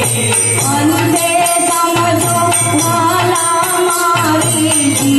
अंधे समझो भला मारी जी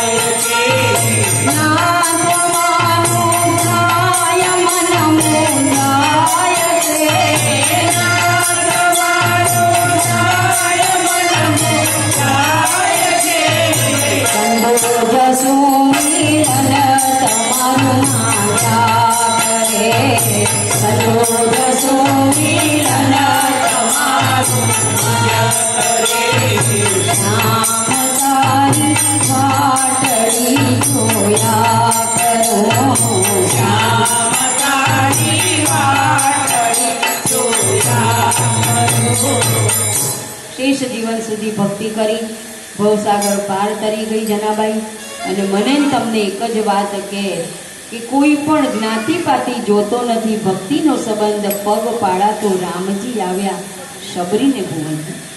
Society. No. શેષ જીવન સુધી ભક્તિ કરી, ભવસાગર પાર તરી ગઈ જનાબાઈ. અને મને તમને એક જ વાત કે કે કોઈ પણ જ્ઞાતિ પાતી જોતો નથી, ભક્તિનો સંબંધ પગ પાડાતો રામજી આવ્યા શબરીને ભૂવન.